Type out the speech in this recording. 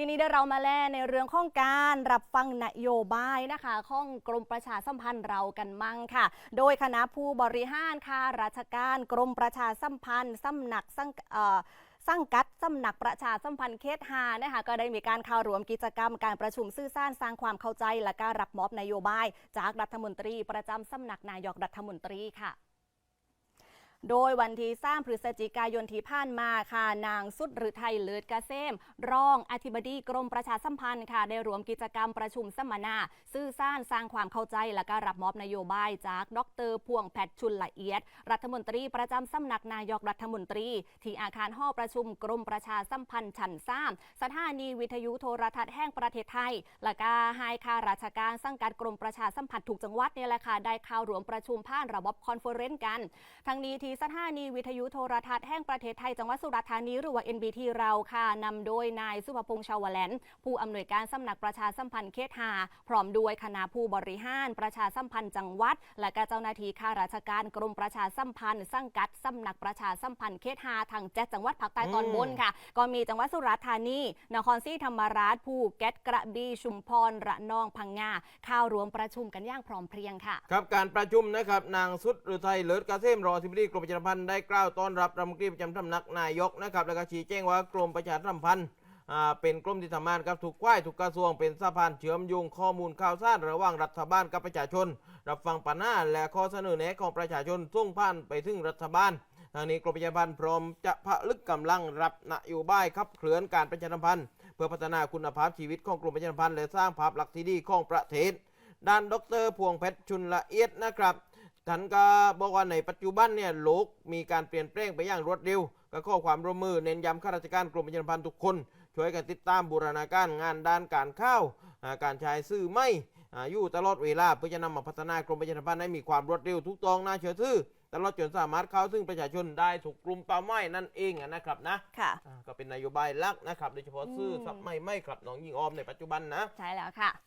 ทีนี้เดี๋ยวเรามาแล่ในเรื่องของการรับฟังนโยบายนะคะของกรมประชาสัมพันธ์เรากันมั่งค่ะ โดยคณะผู้บริหารค่ะราชการกรมประชาสัมพันธ์สำนักสังสังกัดสำนักประชาสัมพันธ์เขตหานะคะก็ได้มีการเข้ารวมกิจกรรมการประชุมสื่อสารสร้างความเข้าใจและการรับมอบนโยบาย จากรัฐมนตรีประจำสำนักนายกรัฐมนตรีค่ะ โดยวันที่3พฤศจิกายนที่ผ่านมาค่ะ นางสุดหรือไทยเลิศกเกษมรองอธิบดีกรมประชาสัมพันธ์ค่ะ ได้รวมกิจกรรมประชุมสัมมนาสื่อสร้างสร้างความเข้าใจและก็รับมอบนโยบายจาก ดรพวงแพทย์ชุนละเอียด รัฐมนตรีประจำสำนักนายกรัฐมนตรี ที่อาคารห้อประชุมกรมประชาสัมพันธ์ชั้น3สถานีวิทยุโทรทัศน์แห่งประเทศไทย และก็ให้ข้าราชการสังกัดกรมประชาสัมพันธ์ถูกจังหวัดนี่แหละค่ะได้เข้ารวมประชุมผ่านระบบคอนเฟอเรนซ์กัน ทั้งนี้ที่สถานีวิทยุโทรทัศน์แห่งประเทศไทยจังหวัดสุราษฎร์ธานีหรือว่า NBT เราค่ะนำโดยนายสุภพงษ์ชาวแหลนผู้อำนวยการสำนักประชาสัมพันธ์เขตหาพร้อมด้วยคณะผู้บริหาร ประชาสัมพันธ์จังหวัด และก็เจ้าหน้าที่ข้าราชการกรมประชาสัมพันธ์สังกัดสำนักประชาสัมพันธ์เขตหาทางเจ็ดจังหวัดภาคใต้ตอนบนค่ะ ก็มีจังหวัดสุราษฎร์ธานีนครศรีธรรมราชภูเก็ตกระบี่ชุมพรระนองพังงาเข้ารวมประชุมกันย่างพร้อมเพรียงค่ะ ครับการประชุมนะครับนางสุดหรือไทยเลิศกาเซมรองอธิบดีกรมประชาสัมพันธ์ได้กล่าวต้อนรับรัฐมนตรีประจำสำนักนายกนะครับแล้วก็ชี้แจงว่ากรมประชาสัมพันธ์เป็นกรมที่ทำงานกับทุกฝ่ายทุกกระทรวงเป็นสะพานเชื่อมโยงข้อมูลข่าวสารระหว่างรัฐบาลกับประชาชน รับฟังปัญหาและข้อเสนอแนะของประชาชนส่งผ่านไปถึงรัฐบาลทางนี้กรมประชาสัมพันธ์พร้อมจะผลึกกำลังรับนโยบายขับเคลื่อนการประชาสัมพันธ์ เพื่อพัฒนาคุณภาพชีวิตของกรมประชาสัมพันธ์และสร้างภาพลักษณ์ที่ดีของประเทศด้านดรพวงเพชรชุนละเอียดนะครับ ท่านก็บอกว่าในปัจจุบันเนี่ยโลกมีการเปลี่ยนแปลงไปอย่างรวดเร็ว ก็ข้อความร่วมมือเน้นย้ำข้าราชการกรมประชาสัมพันธ์ทุกคน ช่วยกันติดตามบูรณาการงานด้านการข้าวอ่าการใช้สื่อไม่อ่าอยู่ตลอดเวลาเพื่อจะนำมาพัฒนากรมประชาสัมพันธ์ให้มีความรวดเร็วทุกตองน่าเชื่อถือตลอดจนสามารถเข้าถึงประชาชนได้ถูกกลุ่มเป้าหมายนั่นเองอะนะครับนะค่ะอ่าก็เป็นนโยบายหลักนะครับโดยเฉพาะสื่ออืมสับไม่ไม่ครับน้องยิงออมในปัจจุบันนะ ใช่แล้วค่ะ